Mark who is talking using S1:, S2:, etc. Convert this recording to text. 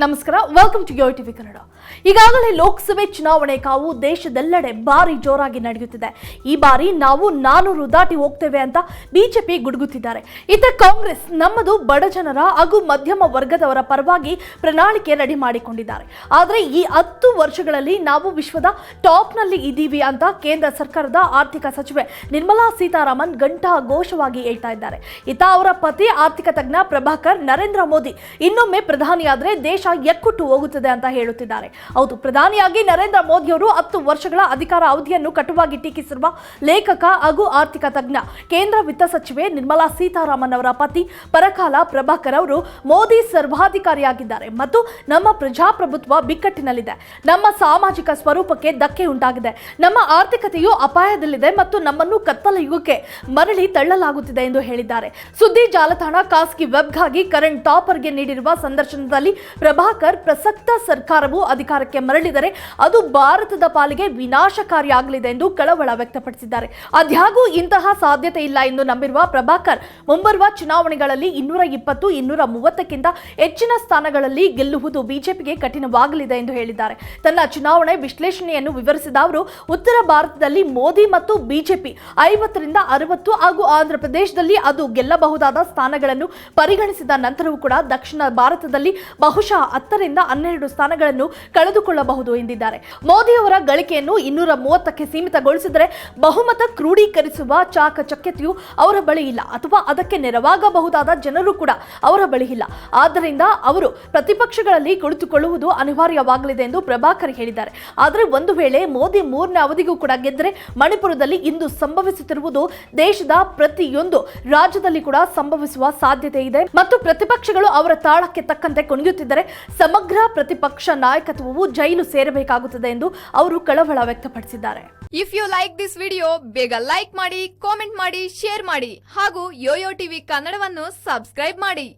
S1: ನಮಸ್ಕಾರ welcome to yo TV Kannada ಈಗಾಗಲೇ ಲೋಕಸಭೆ ಚುನಾವಣೆ ಕಾವು ದೇಶದೆಲ್ಲೆಡೆ ಭಾರಿ ಜೋರಾಗಿ ನಡೆಯುತ್ತಿದೆ. ಈ ಬಾರಿ ನಾವು ನಾನೂರು ದಾಟಿ ಹೋಗ್ತೇವೆ ಅಂತ ಬಿಜೆಪಿ ಗುಡುಗುತ್ತಿದ್ದಾರೆ. ಇತ್ತ ಕಾಂಗ್ರೆಸ್ ನಮ್ಮದು ಬಡ ಜನರ ಹಾಗೂ ಮಧ್ಯಮ ವರ್ಗದವರ ಪರವಾಗಿ ಪ್ರಣಾಳಿಕೆ ರೆಡಿ ಮಾಡಿಕೊಂಡಿದ್ದಾರೆ. ಆದರೆ ಈ ಹತ್ತು ವರ್ಷಗಳಲ್ಲಿ ನಾವು ವಿಶ್ವದ ಟಾಪ್ನಲ್ಲಿ ಇದ್ದೀವಿ ಅಂತ ಕೇಂದ್ರ ಸರ್ಕಾರದ ಆರ್ಥಿಕ ಸಚಿವೆ ನಿರ್ಮಲಾ ಸೀತಾರಾಮನ್ ಗಂಟಾ ಘೋಷವಾಗಿ ಹೇಳ್ತಾ ಇದ್ದಾರೆ. ಇತ್ತ ಅವರ ಪತಿ ಆರ್ಥಿಕ ತಜ್ಞ ಪ್ರಭಾಕರ್ ನರೇಂದ್ರ ಮೋದಿ ಇನ್ನೊಮ್ಮೆ ಪ್ರಧಾನಿಯಾದರೆ ದೇಶ ಎಕ್ಕುಟ್ಟು ಹೋಗುತ್ತದೆ ಅಂತ ಹೇಳುತ್ತಿದ್ದಾರೆ. ಹೌದು, ಪ್ರಧಾನಿಯಾಗಿ ನರೇಂದ್ರ ಮೋದಿ ಅವರು ಹತ್ತು ವರ್ಷಗಳ ಅಧಿಕಾರ ಅವಧಿಯನ್ನು ಕಟುವಾಗಿ ಟೀಕಿಸಿರುವ ಲೇಖಕ ಹಾಗೂ ಆರ್ಥಿಕ ತಜ್ಞ ಕೇಂದ್ರ ವಿತ್ತ ಸಚಿವೆ ನಿರ್ಮಲಾ ಸೀತಾರಾಮನ್ ಅವರ ಪತಿ ಪರಕಾಲ ಪ್ರಭಾಕರ್ ಅವರು ಮೋದಿ ಸರ್ವಾಧಿಕಾರಿಯಾಗಿದ್ದಾರೆ ಮತ್ತು ನಮ್ಮ ಪ್ರಜಾಪ್ರಭುತ್ವ ಬಿಕ್ಕಟ್ಟಿನಲ್ಲಿದೆ. ನಮ್ಮ ಸಾಮಾಜಿಕ ಸ್ವರೂಪಕ್ಕೆ ಧಕ್ಕೆ ಉಂಟಾಗಿದೆ. ನಮ್ಮ ಆರ್ಥಿಕತೆಯು ಅಪಾಯದಲ್ಲಿದೆ ಮತ್ತು ನಮ್ಮನ್ನು ಕತ್ತಲ ಯುಗಕ್ಕೆ ಮರಳಿ ತಳ್ಳಲಾಗುತ್ತಿದೆ ಎಂದು ಹೇಳಿದ್ದಾರೆ. ಸುದ್ದಿ ಜಾಲತಾಣ ಖಾಸಗಿ ವೆಬ್ಗಾಗಿ ಕರಣ್ ಟಾಪರ್ಗೆ ನೀಡಿರುವ ಸಂದರ್ಶನದಲ್ಲಿ ಪ್ರಭಾಕರ್ ಪ್ರಸಕ್ತ ಸರ್ಕಾರವು ಅಧಿಕಾರಕ್ಕೆ ಮರಳಿದರೆ ಅದು ಭಾರತದ ಪಾಲಿಗೆ ವಿನಾಶಕಾರಿಯಾಗಲಿದೆ ಎಂದು ಕಳವಳ ವ್ಯಕ್ತಪಡಿಸಿದ್ದಾರೆ. ಅದ್ಯಾಗೂ ಇಂತಹ ಸಾಧ್ಯತೆ ಇಲ್ಲ ಎಂದು ನಂಬಿರುವ ಪ್ರಭಾಕರ್, ಮುಂಬರುವ ಚುನಾವಣೆಗಳಲ್ಲಿ ಇನ್ನೂರ ಇಪ್ಪತ್ತು, ಇನ್ನೂರ ಮೂವತ್ತಕ್ಕಿಂತ ಹೆಚ್ಚಿನ ಸ್ಥಾನಗಳಲ್ಲಿ ಗೆಲ್ಲುವುದು ಬಿಜೆಪಿಗೆ ಕಠಿಣವಾಗಲಿದೆ ಎಂದು ಹೇಳಿದ್ದಾರೆ. ತನ್ನ ಚುನಾವಣೆ ವಿಶ್ಲೇಷಣೆಯನ್ನು ವಿವರಿಸಿದ ಅವರು, ಉತ್ತರ ಭಾರತದಲ್ಲಿ ಮೋದಿ ಮತ್ತು ಬಿಜೆಪಿ ಐವತ್ತರಿಂದ ಅರವತ್ತು ಹಾಗೂ ಆಂಧ್ರ ಪ್ರದೇಶದಲ್ಲಿ ಅದು ಗೆಲ್ಲಬಹುದಾದ ಸ್ಥಾನಗಳನ್ನು ಪರಿಗಣಿಸಿದ ನಂತರವೂ ಕೂಡ ದಕ್ಷಿಣ ಭಾರತದಲ್ಲಿ ಬಹುಶಃ ಹತ್ತರಿಂದ ಹನ್ನೆರಡು ಸ್ಥಾನಗಳನ್ನು ಕಳೆದುಕೊಳ್ಳಬಹುದು ಎಂದಿದ್ದಾರೆ. ಮೋದಿ ಅವರ ಗಳಿಕೆಯನ್ನು ಇನ್ನೂರ ಮೂವತ್ತಕ್ಕೆ ಸೀಮಿತಗೊಳಿಸಿದರೆ ಬಹುಮತ ಕ್ರೋಢೀಕರಿಸುವ ಚಾಕಚಕ್ಯತೆಯು ಅವರ ಬಳಿ ಇಲ್ಲ ಅಥವಾ ಅದಕ್ಕೆ ನೆರವಾಗಬಹುದಾದ ಜನರು ಕೂಡ ಅವರ ಬಳಿ ಇಲ್ಲ. ಆದ್ದರಿಂದ ಅವರು ಪ್ರತಿಪಕ್ಷಗಳಲ್ಲಿ ಕುಳಿತುಕೊಳ್ಳುವುದು ಅನಿವಾರ್ಯವಾಗಲಿದೆ ಎಂದು ಪ್ರಭಾಕರ್ ಹೇಳಿದ್ದಾರೆ. ಆದರೆ ಒಂದು ವೇಳೆ ಮೋದಿ ಮೂರನೇ ಅವಧಿಗೂ ಕೂಡ ಗೆದ್ದರೆ ಮಣಿಪುರದಲ್ಲಿ ಇಂದು ಸಂಭವಿಸುತ್ತಿರುವುದು ದೇಶದ ಪ್ರತಿಯೊಂದು ರಾಜ್ಯದಲ್ಲಿ ಕೂಡ ಸಂಭವಿಸುವ ಸಾಧ್ಯತೆ ಇದೆ. ಮತ್ತು ಪ್ರತಿಪಕ್ಷಗಳು ಅವರ ತಾಳಕ್ಕೆ ತಕ್ಕಂತೆ ಕುಣಿಯುತ್ತಿದ್ದರೆ ಸಮಗ್ರ ಪ್ರತಿಪಕ್ಷ ನಾಯಕತ್ವವು ಜೈಲು ಸೇರಬೇಕಾಗುತ್ತದೆ ಎಂದು ಅವರು ಕಳವಳ ವ್ಯಕ್ತಪಡಿಸಿದ್ದಾರೆ.
S2: If you like this video ಬೇಗ ಲೈಕ್ ಮಾಡಿ ಕಾಮೆಂಟ್ ಮಾಡಿ ಶೇರ್ ಮಾಡಿ ಹಾಗೂ ಯೋಯೋ ಟಿವಿ ಕನ್ನಡವನ್ನು ಸಬ್ಸ್ಕ್ರೈಬ್ ಮಾಡಿ.